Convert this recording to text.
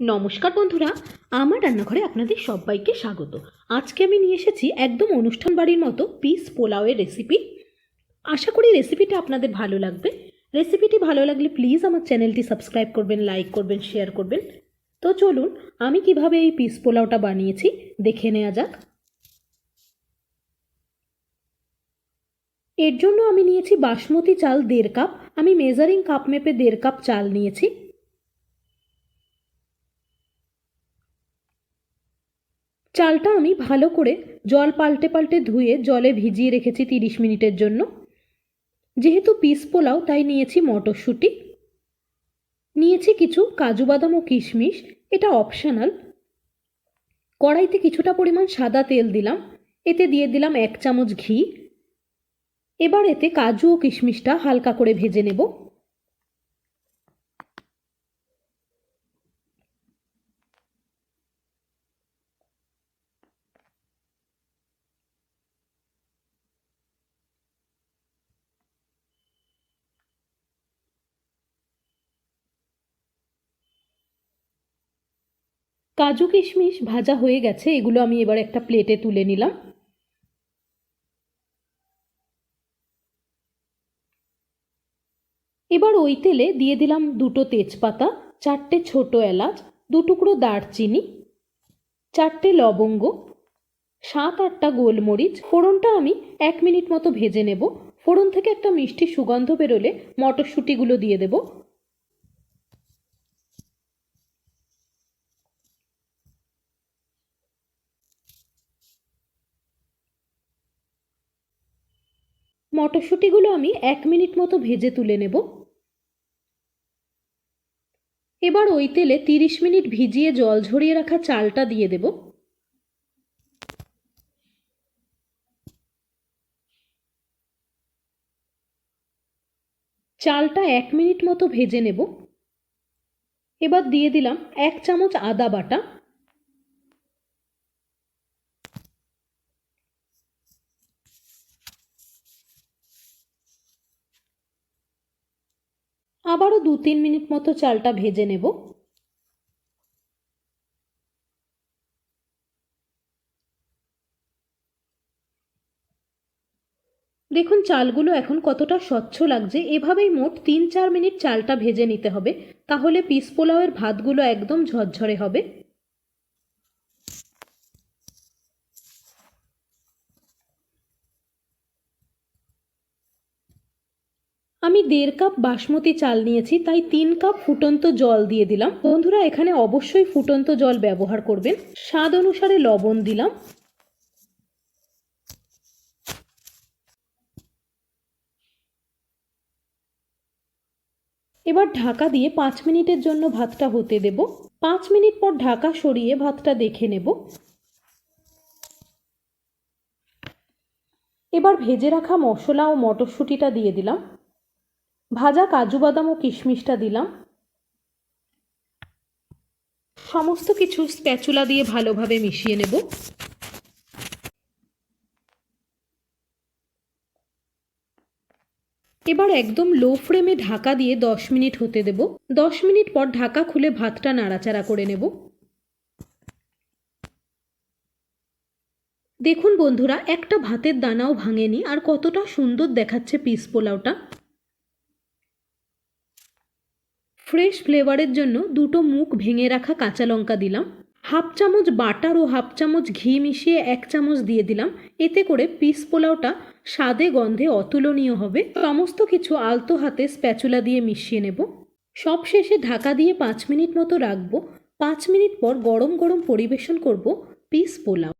নমস্কার বন্ধুরা, আমার রান্নাঘরে আপনাদের সবাইকে স্বাগত। আজকে আমি নিয়ে এসেছি একদম অনুষ্ঠান বাড়ির মতো পিস পোলাওয়ের রেসিপি আশা করি রেসিপিটা আপনাদের ভালো লাগবে। রেসিপিটি ভালো লাগলে প্লিজ আমার চ্যানেলটি সাবস্ক্রাইব করবেন লাইক করবেন শেয়ার করবেন। তো চলুন, আমি কীভাবে এই পিস পোলাওটা বানিয়েছি দেখে নেওয়া যাক। এর জন্য আমি নিয়েছি বাসমতি চাল দেড় কাপ, আমি মেজারিং কাপ মেপে দেড় কাপ চাল নিয়েছি। চালটা আমি ভালো করে জল পাল্টে পাল্টে ধুয়ে জলে ভিজিয়ে রেখেছি তিরিশ মিনিটের জন্য। যেহেতু পিস পোলাও, তাই নিয়েছি মটরশুঁটি। নিয়েছি কিছু কাজু বাদাম ও কিশমিশ, এটা অপশনাল। কড়াইতে কিছুটা পরিমাণ সাদা তেল দিলাম, এতে দিয়ে দিলাম এক চামচ ঘি। এবার এতে কাজু ও কিশমিশটা হালকা করে ভেজে নেব। কাজু কিশমিশ ভাজা হয়ে গেছে, এগুলো আমি এবার একটা প্লেটে তুলে নিলাম। এবার ওই তেলে দিয়ে দিলাম দুটো তেজপাতা, চারটে ছোট এলাচ, দু টুকরো দারচিনি, চারটে লবঙ্গ, সাত আটটা গোলমরিচ। ফোড়নটা আমি এক মিনিট মতো ভেজে নেব। ফোড়ন থেকে একটা মিষ্টি সুগন্ধ বেরোলে মটরশুঁটিগুলো দিয়ে দেবো। মটরশুঁটিগুলো আমি এক মিনিট মতো ভেজে তুলে নেব। এবার ওই তেলে তিরিশ মিনিট ভিজিয়ে জল ঝরিয়ে রাখা চালটা দিয়ে দেব। চালটা এক মিনিট মতো ভেজে নেব। এবার দিয়ে দিলাম এক চামচ আদা বাটা। আবারও দু তিন মিনিট মতো চালটা ভেজে নেব। দেখুন, চালগুলো এখন কতটা স্বচ্ছ লাগছে। এভাবেই মোট তিন চার মিনিট চালটা ভেজে নিতে হবে। তাহলে পিস পোলাওয়ের ভাতগুলো একদম ঝরঝরে হবে। আমি দেড় কাপ বাসমতি চাল নিয়েছি, তাই তিন কাপ ফুটন্ত জল দিয়ে দিলাম। বন্ধুরা, এখানে অবশ্যই ফুটন্ত জল ব্যবহার করবেন। স্বাদ অনুসারে লবণ দিলাম। এবার ঢাকা দিয়ে পাঁচ মিনিটের জন্য ভাতটা হতে দেব। পাঁচ মিনিট পর ঢাকা সরিয়ে ভাতটা দেখে নেব। এবার ভেজে রাখা মশলা ও মটরশুঁটিটা দিয়ে দিলাম। ভাজা কাজু বাদাম ও কিশমিশটা দিলাম। সমস্ত কিছু স্প্যাচুলা দিয়ে ভালোভাবে মিশিয়ে নেব। এবার একদম লো ফ্লেমে ঢাকা দিয়ে দশ মিনিট হতে দেব। দশ মিনিট পর ঢাকা খুলে ভাতটা নাড়াচাড়া করে নেব। দেখুন বন্ধুরা, একটা ভাতের দানাও ভাঙেনি, আর কতটা সুন্দর দেখাচ্ছে পিস পোলাওটা। ফ্রেশ ফ্লেভারের জন্য দুটো মুখ ভেঙে রাখা কাঁচা লঙ্কা দিলাম। হাফ চামচ বাটার ও হাফ চামচ ঘি মিশিয়ে এক চামচ দিয়ে দিলাম। এতে করে পিস পোলাওটা স্বাদে গন্ধে অতুলনীয় হবে। সমস্ত কিছু আলতো হাতে স্প্যাচুলা দিয়ে মিশিয়ে নেব। সব শেষে ঢাকা দিয়ে পাঁচ মিনিট মতো রাখব। পাঁচ মিনিট পর গরম গরম পরিবেশন করব পিস পোলাও।